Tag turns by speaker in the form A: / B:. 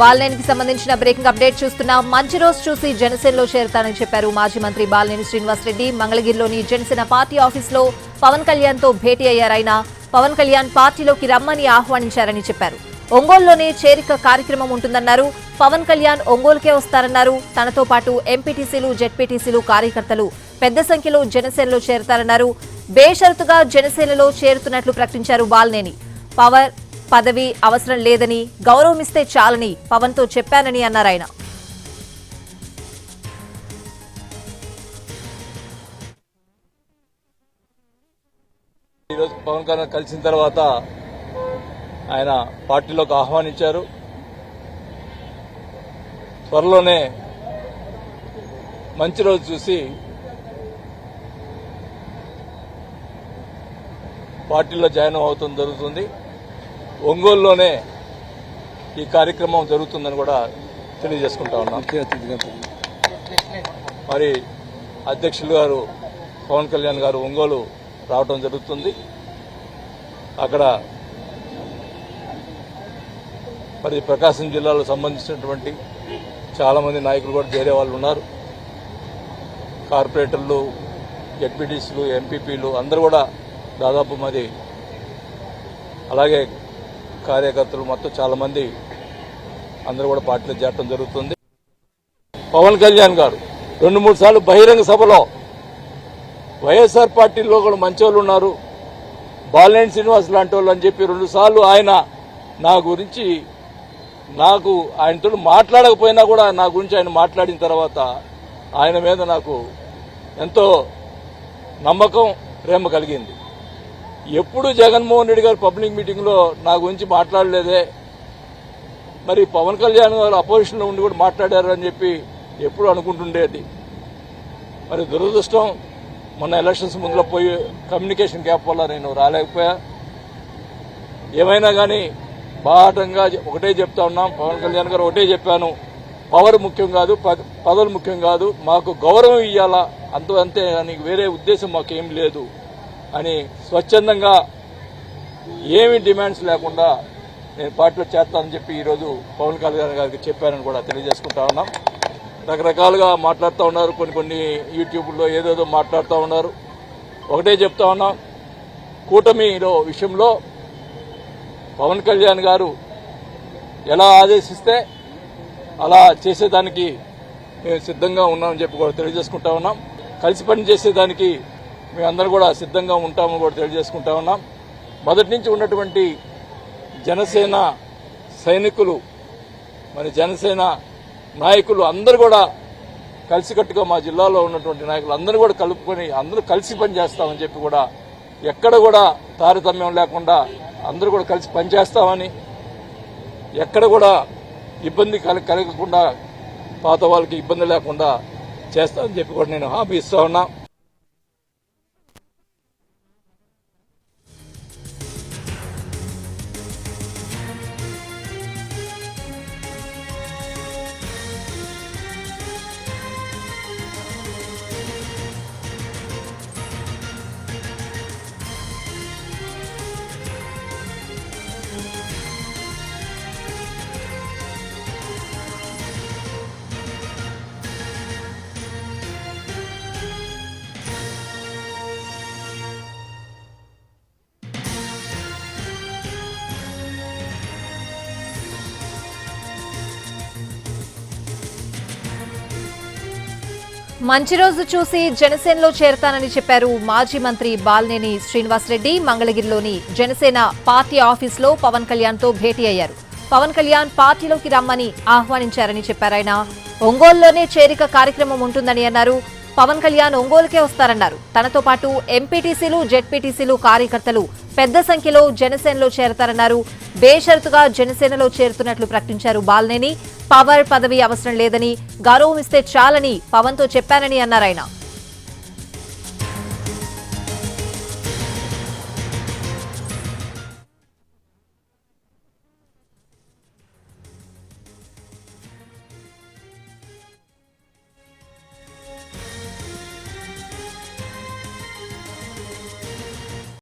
A: బాలినేనికి సంబంధించిన breaking update చూస్తున్నాం. మంచి రోజు చూసి జనసేనలో చేరతానని చెప్పారు మాజీ మంత్రి బాలనేని శ్రీనివాసరెడ్డి. మంగళగిరిలోని జనసేన పార్టీ ఆఫీస్లో పవన్ కళ్యాణ్తో భేటీ అయ్యారాయన. పవన్ కళ్యాణ్ పార్టీలోకి రమ్మని ఆహ్వానించారని చెప్పారు. ఒంగోలులోనే చేరిక కార్యక్రమం ఉంటుందన్నారు. పవన్ కళ్యాణ్ ఒంగోలుకే వస్తారన్నారు. తనతో పాటు ఎంపీటీసీలు జెడ్పీటీసీలు కార్యకర్తలు పెద్ద సంఖ్యలో జనసేనలో చేరతారన్నారు. బేషరతుగా జనసేనలో చేరుతున్నట్లు ప్రకటించారు బాలనేని. పవర్ పదవి అవసరం లేదని గౌరవమిస్తే చాలని పవన్తో చెప్పానని అన్నారు ఆయన
B: ఈరోజు పవన్ కళ్యాణ్ కలిసిన తర్వాత ఆయన పార్టీలోకి ఆహ్వానించారు. త్వరలోనే మంచి రోజు చూసి పార్టీలో జాయిన్ అవుతుంది జరుగుతుంది. ఒంగోలులోనే ఈ కార్యక్రమం జరుగుతుందని కూడా తెలియజేసుకుంటా ఉన్నాం. మరి అధ్యక్షులు గారు పవన్ కళ్యాణ్ గారు ఒంగోలు రావడం జరుగుతుంది. అక్కడ మరి ప్రకాశం జిల్లాలో సంబంధించినటువంటి చాలామంది నాయకులు కూడా చేరే వాళ్ళు ఉన్నారు. కార్పొరేటర్లు జడ్పీటీసీలు ఎంపీపీలు అందరూ కూడా దాదాపు మరి అలాగే కార్యకర్తలు మొత్తం చాలామంది అందరూ కూడా పార్టీలో చేరటం జరుగుతుంది. పవన్ కళ్యాణ్ గారు రెండు మూడు సార్లు బహిరంగ సభలో వైఎస్ఆర్ పార్టీలో కూడా మంచోళ్ళు ఉన్నారు. బాలినేని శ్రీనివాస్ లాంటి వాళ్ళు అని చెప్పి రెండు సార్లు ఆయన నా గురించి నాకు ఆయనతో మాట్లాడకపోయినా కూడా నా గురించి ఆయన మాట్లాడిన తర్వాత ఆయన మీద నాకు ఎంతో నమ్మకం ప్రేమ కలిగింది. ఎప్పుడు జగన్మోహన్ రెడ్డి గారు పబ్లిక్ మీటింగ్లో నా గురించి మాట్లాడలేదే. మరి పవన్ కళ్యాణ్ గారు అపోజిషన్లో ఉండి కూడా మాట్లాడారు అని చెప్పి ఎప్పుడు అనుకుంటుండేది. మరి దురదృష్టం మొన్న ఎలక్షన్స్ ముందులో పోయి కమ్యూనికేషన్ గ్యాప్ వల్ల నేను రాలేకపోయా. ఏమైనా కానీ బాహటంగా ఒకటే చెప్తా ఉన్నాం. పవన్ కళ్యాణ్ గారు ఒకటే చెప్పాను. పవర్ ముఖ్యం కాదు పద- పదవులు ముఖ్యం కాదు. మాకు గౌరవం ఇవ్వాలా అంత అంతే. అని వేరే ఉద్దేశం మాకేం లేదు. అని స్వచ్ఛందంగా ఏమి డిమాండ్స్ లేకుండా నేను పార్టీలో చేస్తానని చెప్పి ఈరోజు పవన్ కళ్యాణ్ గారికి చెప్పానని కూడా తెలియజేసుకుంటా ఉన్నాం. రకరకాలుగా మాట్లాడుతూ ఉన్నారు కొన్ని కొన్ని యూట్యూబ్లో ఏదేదో మాట్లాడుతూ ఉన్నారు. ఒకటే చెప్తా ఉన్నాం కూటమిలో విషయంలో పవన్ కళ్యాణ్ గారు ఎలా ఆదేశిస్తే అలా చేసేదానికి మేము సిద్ధంగా ఉన్నామని చెప్పి కూడా తెలియజేసుకుంటా ఉన్నాం. కలిసి పని చేసేదానికి మేమందరూ కూడా సిద్ధంగా ఉంటామని కూడా తెలియజేసుకుంటా ఉన్నాం. మొదటి నుంచి ఉన్నటువంటి జనసేన సైనికులు మరి జనసేన నాయకులు అందరూ కూడా కలిసికట్టుగా మా జిల్లాలో ఉన్నటువంటి నాయకులు అందరూ కూడా కలుపుకొని అందరూ కలిసి పని చేస్తామని చెప్పి కూడా ఎక్కడ కూడా తారతమ్యం లేకుండా అందరూ కూడా కలిసి పనిచేస్తామని ఎక్కడ కూడా ఇబ్బంది కల కలగకుండా పాత వాళ్ళకి ఇబ్బంది లేకుండా చేస్తామని చెప్పి కూడా నేను హామీ ఇస్తా ఉన్నా.
A: మంచి రోజు చూసి జనసేనలో చేరతానని చెప్పారు మాజీ మంత్రి బాలినేని శ్రీనివాసరెడ్డి. మంగళగిరిలోని జనసేన పార్టీ ఆఫీస్లో పవన్ కళ్యాణ్తో భేటీ అయ్యారు. పవన్ కళ్యాణ్ పార్టీలోకి రమ్మని ఆహ్వానించారని చెప్పారాయన ఒంగోలులోనే చేరిక కార్యక్రమం ఉంటుందని అన్నారు. పవన్ కళ్యాణ్ ఒంగోలుకే వస్తారన్నారు. తనతో పాటు ఎంపీటీసీలు జెడ్పీటీసీలు కార్యకర్తలు పెద్ద సంఖ్యలో జనసేనలో చేరతారన్నారు. బేషరతుగా జనసేనలో చేరుతున్నట్లు ప్రకటించారు బాలినేని. పవర్ పదవి అవసరం లేదని గౌరవం ఇస్తే చాలని పవన్తో చెప్పానని అన్నారాయన.